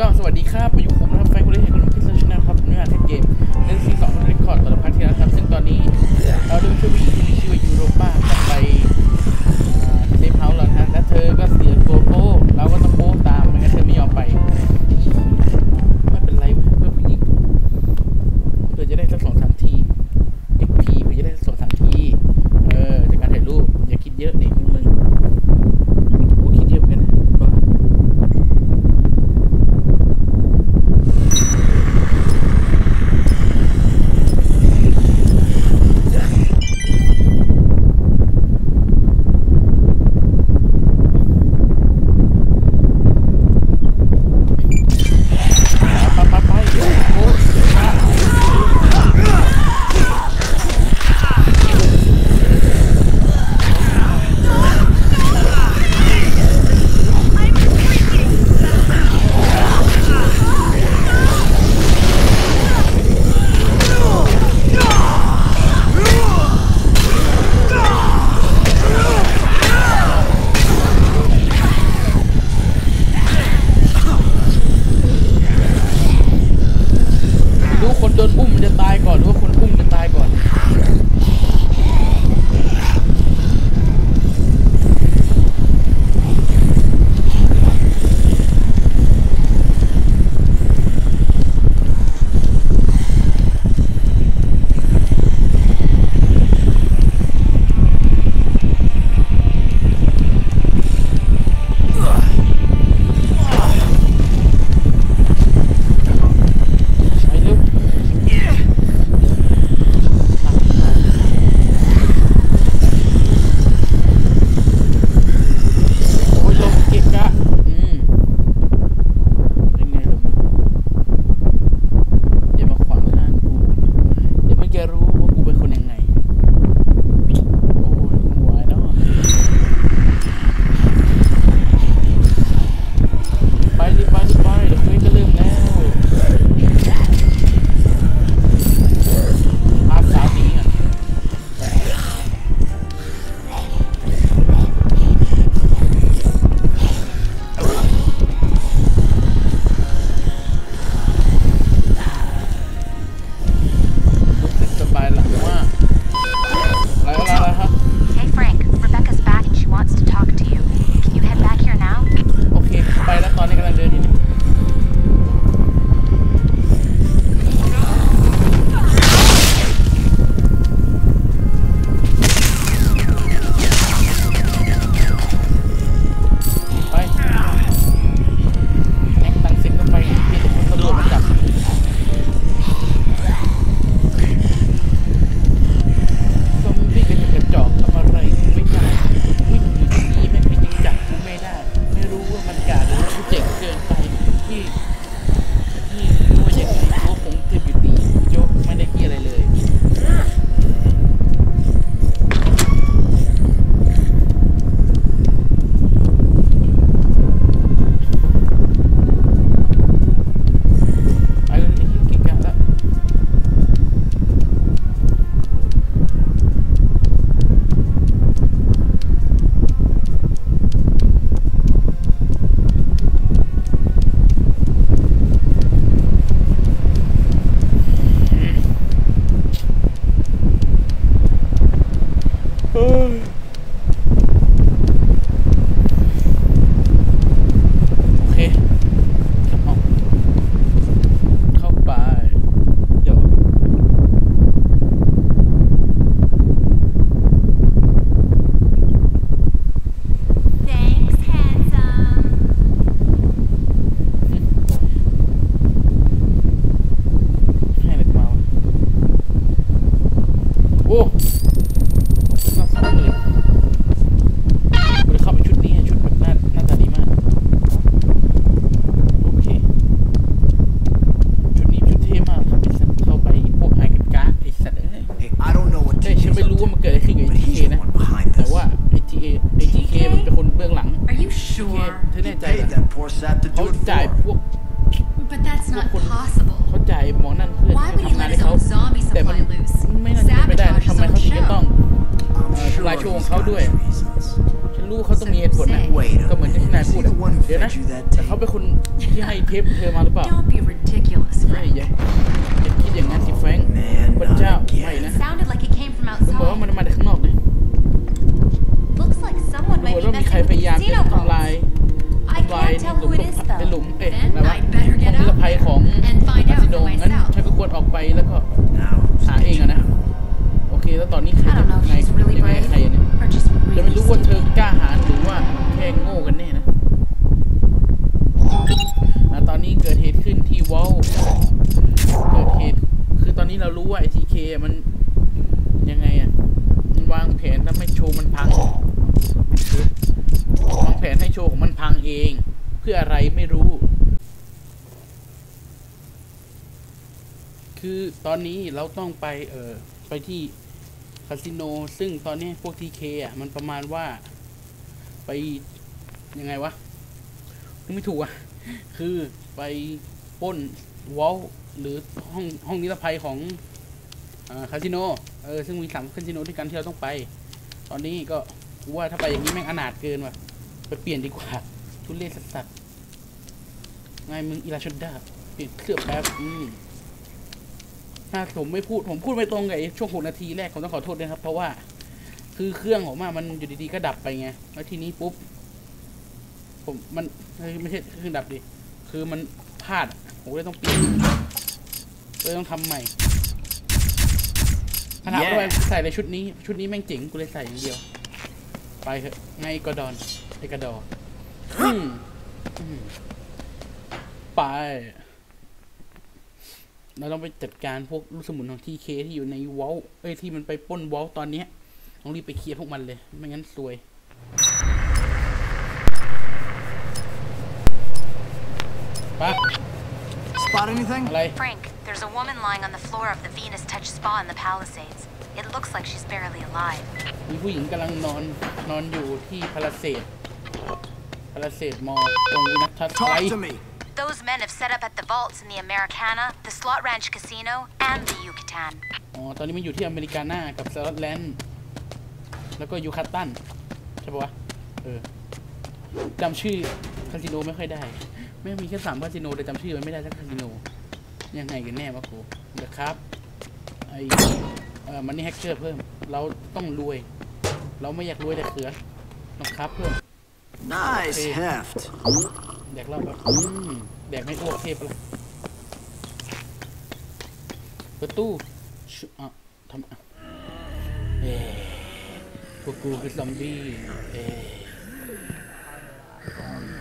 ก็สวัสดีครับอยู่ผมนะครับแฟนคุณได้เห็นคุณพิซซ่าชนะครับเนื้อหาในเกมในซีสองน2เรคคอร์ดตลอพาร์ทที่แล้วครับ ซึ่งตอนนี้เราได้ช่วยผู้หญิงที่มีชื่อว่ายูโรป้ากลับไปเซฟเฮาส์แล้วนะฮะและเธอก็เสียตัวโป้เราก็ต้องโป้ตามไม่งั้นเธอไม่ยอมไป อ้น่าสนเลยกูจะเข้าไปชุดนี้ชุดแบบหน้าหน้าตาดีมาก โอเค ชุดนี้ชุดเท่มากครับไอ้สัตว์เข้าไปพวกไฮกันการ์ดไอ้สัตว์เอ้ย Hey, I don't know what แต่ TK's ฉันไม่รู้ up ว่า to, มันเกิดอะไรขึ้นกับไอ้ but ทีเค he's the นะ one behind แต่ this. ว่าไอ้ทีเอไอ้ทีเคมันเป็นคนเบื้องหลัง Are you ทีเค sure? เธอแน่ He ใจ paid เหรอ that poor sap to เขา do it จ่าย for พว him. ก But that's not possible. เข้าใจหมอนั่นเพื่อนทำงานให้เขาแต่มันไม่น่าจะเป็นไปได้ทำไมเขาถึงจะต้องลายช่วงเขาด้วยฉันรู้เขาต้องมีเหตุผลนะก็เหมือนที่นายพูดเดี๋ยวนะแต่เขาเป็นคนที่ให้เทปเธอมาหรือเปล่าไม่ใช่าอยคิดอย่างนั้นสิแฟงพระเจ้าไม่นะผมบอกว่ามันมาจากข้างนอกนะดูเหมือนว่ามีใครพยายามจะทำลายทำลาย งั้นฉันก็ควรออกไปแล้วก็หาเองอะนะ โอเค แล้วตอนนี้ใครจะไงจะไม่ใครเนี่ยจะไม่รู้ว่าเธอกล้าหาหรือว่าแค่โง่กันแน่นะตอนนี้เกิดเหตุขึ้นที่วอลเกิดเหตุ คือตอนนี้เรารู้ว่าไอทีเคมันยังไงอะมันวางแผนทำไม่โชว์มันพังวางแผนให้โชว์ของมันพังเอง เพื่ออะไรไม่รู้ คือตอนนี้เราต้องไปเออไปที่คาสิโน ซึ่งตอนนี้พวกทีเคอะ มันประมาณว่าไปยังไงวะนึกไม่ถูกอะ คือไปป้นวอลหรือห้องห้องนิรภัยของคาสิโน เออ ซึ่งมีสามคาสิโนด้วยกันที่เราต้องไป ตอนนี้ก็กูว่าถ้าไปอย่างนี้แม่งอนาถเกินว่ะ ไปเปลี่ยนดีกว่า ทุเรศสัสไงมึงอีลาชดดาเปลี่ยนเสื้อแป๊บอืม ถ้าผมไม่พูดผมพูดไม่ตรงกับไอ้ช่วงหกนาทีแรกผมต้องขอโทษด้วยครับ เพราะว่า คือเครื่องผมอะมันอยู่ดีๆก็ดับไปไงแล้วทีนี้ปุ๊บ ผมมันเฮ้ยไม่ใช่เครื่องดับดิคือมันพลาดอะผมเลยต้องเปลี่ยนเลยต้องทำใหม่ขนาดว่าใส่ในชุดนี้ ชุดนี้แม่งเจ๋งกูเลยใส่อย่างเดียว ไปเถอะไงกระดอนไอ้กระดออืมอืมไป เราต้องไปจัดการพวกลูกสมุนของทีเคที่อยู่ในวอลเอ้ยที่มันไปปล้นวอลตอนเนี้ยต้องรีบไปเคลียร์พวกมันเลย ไม่งั้นซวยไป Spot anything? อะไร Frank, there's a woman lying on the floor of the Venus Touch Spa in the Palisades. It looks like she's barely alive. มีผู้หญิงกำลังนอนนอนอยู่ที่พาราเซตพาราเซตมอลตรงวินัททัศน์ไล Talk ท์ to me. Those men have set up at the vaults in the Americana, the Slot Ranch Casino, and the Yucatan. อ๋อ ตอนนี้มันอยู่ที่อเมริกาน่ากับสหรัฐแลนด์แล้วก็ยูคาตันใช่ปะวะ เออจำชื่อคาสิโนไม่ค่อยได้ไม่งมีแค่สามคาสิโนแต่จำชื่อมันไม่ได้สักคาสิโน ยังไงกันแน่วะกูเดี๋ยวครับ ไอเอ่อมันนี่แฮกเกอร์เพิ่ม เราต้องรวย เราไม่อยากรวยแต่เขือต้องครับเพิ่ม Nice Hey. heft. แดกเหล้าแบบอืมแดกไม่อ้วกเทพอะไรประตูชุอะทำอะเอ๊พวกกูคือซอมบี้เอ๊ะ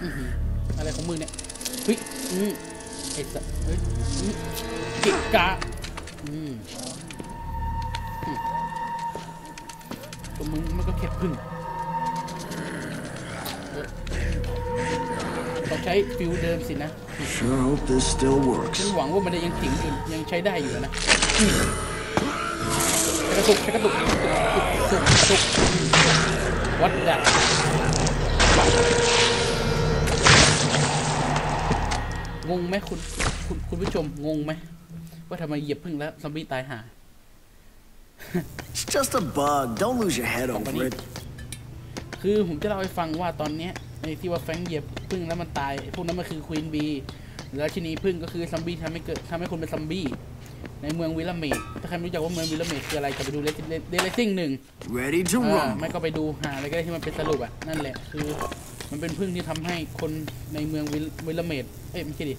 อื้อหืออะไรของมึงเนี่ยเฮ้ยอืมไอ้สัสเฮ้ยอืมเกะกะอืมอืมตัวมึงมันก็แค่พึ่งเออต้อง ใช้ฟิวเดิมสินะ Sure hope this still works. ฉันหวังว่ามันจะยังถึงอยู่ยังใช้ได้อยู่นะอืมกระตุกกระตุกกระตุกกระตุกกระตุกวัดดังงไหมคุณคุณคุณผู้ชมงงไหมว่าทำไมเหยียบพึ่งแล้วซอมบี้ตายห่า It's just a bug. Don't lose your head over Company. it. คือผมจะเล่าให้ฟังว่าตอนเนี้ยในที่ว่าแฟรงค์เหยียบพึ่งแล้วมันตายไอ้พวกนั้นมันคือควีนบีแล้วทีนี้พึ่งก็คือซอมบี้ทำให้เกิดทำให้คนเป็นซอมบี้ในเมืองวิลลาเมดถ้าใครไม่รู้จักว่าเมืองวิลลาเมดคืออะไรก็ไปดูเดลซิ่งหนึ่ง Ready to เออ rumble. ไม่ก็ไปดูหาอะไรก็ได้ที่มันเป็นสรุปอะนั่นแหละคือ มันเป็นพึ่งที่ทำให้คนในเมืองวิลวิลลาเมดเอ้ยไม่ใช่ดิ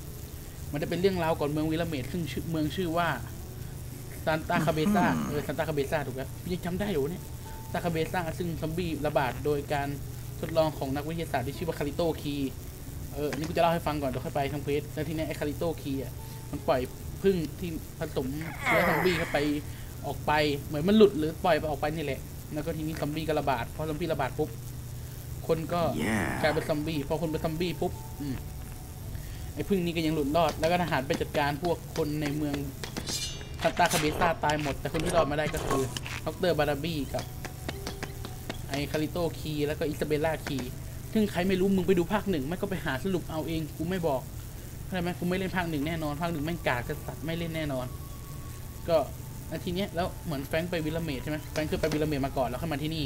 มันจะเป็นเรื่องราวก่อนเมืองวิลลาเมดซึ่งชื่อเมืองชื่อว่าซานตาคาเบซาเออซานตาคาเบซาถูกแล้วยังจำได้อยู่เนี่ย ซาคาเบซ่าซึ่งซอมบี้ระบาดโดยการทดลองของนักวิทยาศาสตร์ที่ชื่อว่าคาริโตคีเออ นี่กูจะเล่าให้ฟังก่อนเดี๋ยวค่อยไปทางเพจแล้วทีนี้ไอ้คาริโตคีอะ มันปล่อยพึ่งที่ผสมเชื้อซอมบี้เข้าไปออกไป เหมือนมันหลุดหรือปล่อยไปออกไปนี่แหละ แล้วก็ทีนี้ซอมบี้ก็ระบาด พอซอมบี้ระบาดปุ๊บ คนก็กลายเป็นซอมบี้ พอคนเป็นซอมบี้ปุ๊บอไอ้พึ่งนี้ก็ยังหลุดรอด แล้วก็ทหารไปจัดการพวกคนในเมืองซานตาคาเบซ่าตายหมด แต่คนที่รอดมาได้ก็คือดรบาราบี้กับ ไอคาริโตคีแล้วก็อิซาเบล่าคีซึ่งใครไม่รู้มึงไปดูภาคหนึ่งไม่ก็ไปหาสรุปเอาเองกูไม่บอกเข้าใจไหมกูไม่เล่นภาคหนึ่งแน่นอนภาคหนึ่งแม่งกากจะสัตว์ไม่เล่นแน่นอน ก็นาทีเนี้ยแล้วเหมือนแฟงไปวิลลเมดใช่ไหมแฟงค์คือไปวิลลเมดมาก่อนแล้วเข้ามาที่นี่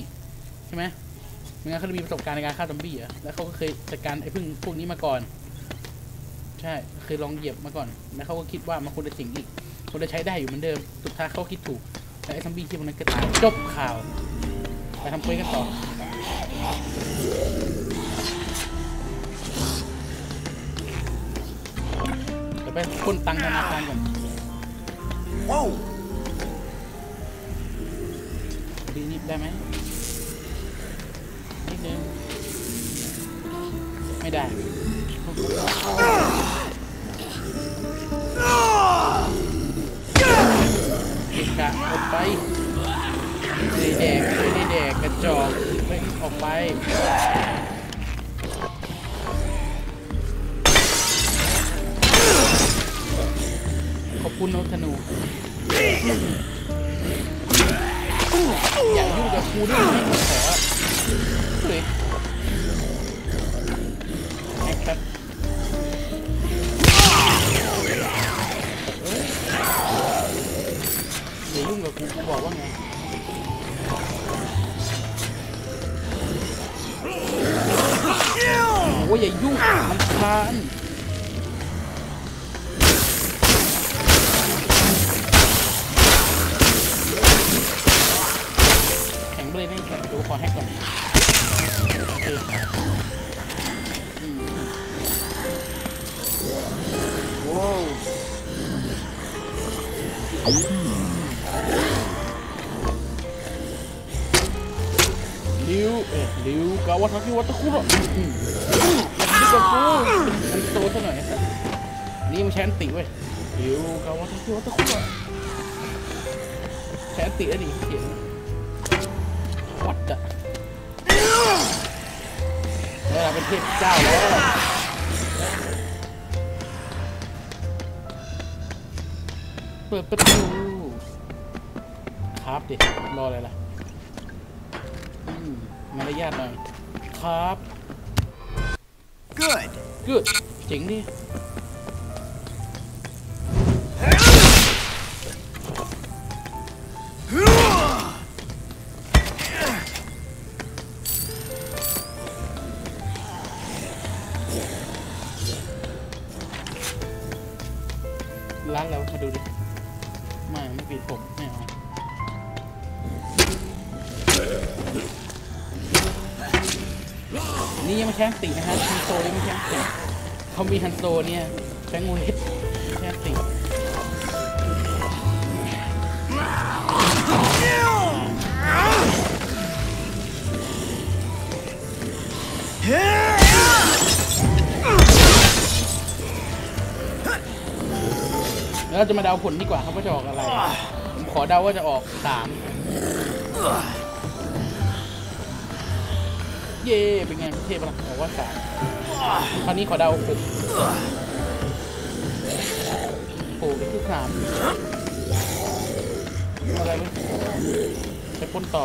ใช่ไหมไม่งั้นเขาจะมีประสบการณ์ในการฆ่าซอมบี้เหรอะแล้วเขาก็เคยจัดการไอ้พึ่งพวกนี้มาก่อน ใช่เคยลองเหยียบมาก่อน แล้วเขาก็คิดว่ามันควรจะสิงอีกควรจะใช้ได้อยู่เหมือนเดิม สุดท้ายเขาคิดถูกแต่ไอ้ซอมบี้ที่พวกนั้นก็ตายจบข่าว ไปทำเควสกันต่อเดี๋ยวไปคนตังค์ธนาคารก่อน Whoa. ดีนิดได้ไหมนิดนึงไม่ได้เกะกะออกไป ไม่ด้แดกไม่ด้แดกกระจอกไม่ออกไปขอบคุณนกธนูอย่ายุ่งกับกูด้วยขอเลยนะครับ ลิวเอ๊ะลิวกาวาทากิวัตะคุโระอืมมันดีกว่ากูมันโตซะหน่อยสัสนี่มันแชนติเว้ยเดี๋ยวกาวาทักตัวตะคุ่ะแชนติอะดิเขียนวัดอะเวลาเป็นเทพเจ้าแล้ว ปิดประตูครับดิรออะไรล่ะอืมมารยาทหน่อย ครับ Good. Good เจ๋งดิล้างแล้วมาดูดิไม่ไม่ ปิดผมไม่เอานี่ยังไม่แช่งตินะฮะฮันโซยังไม่แช่งติเขามีฮันโซเนี่ยแบงค์เว แล้วเราจะมาเดาผลดีกว่าครับว่าจะออกอะไร ผมขอเดาว่าจะออกสามเย่เป็นไงเทพปะล่ะบอกว่าสามคราวนี้ขอเดาหกโอ้ยคือสามอะไรไม่ไปปล้นต่อ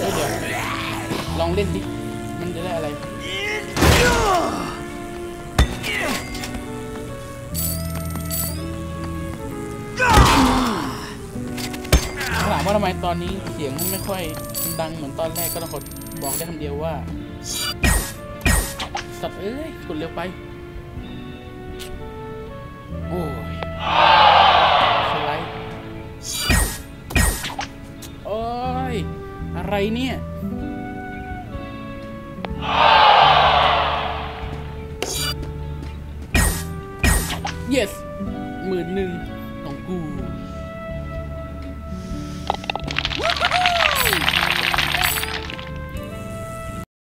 เอ้ยเดี๋ยวลองเล่นดิมันจะได้ อะไรถามว่าทำไมตอนนี้เสียงไม่ค่อยดังเหมือนตอนแรกก็ต้องขอบอกได้คำเดียวว่าสัตว์เอ้ยกดเร็วไป โอ้ยสไลด์โอ้ย อะไรเนี่ย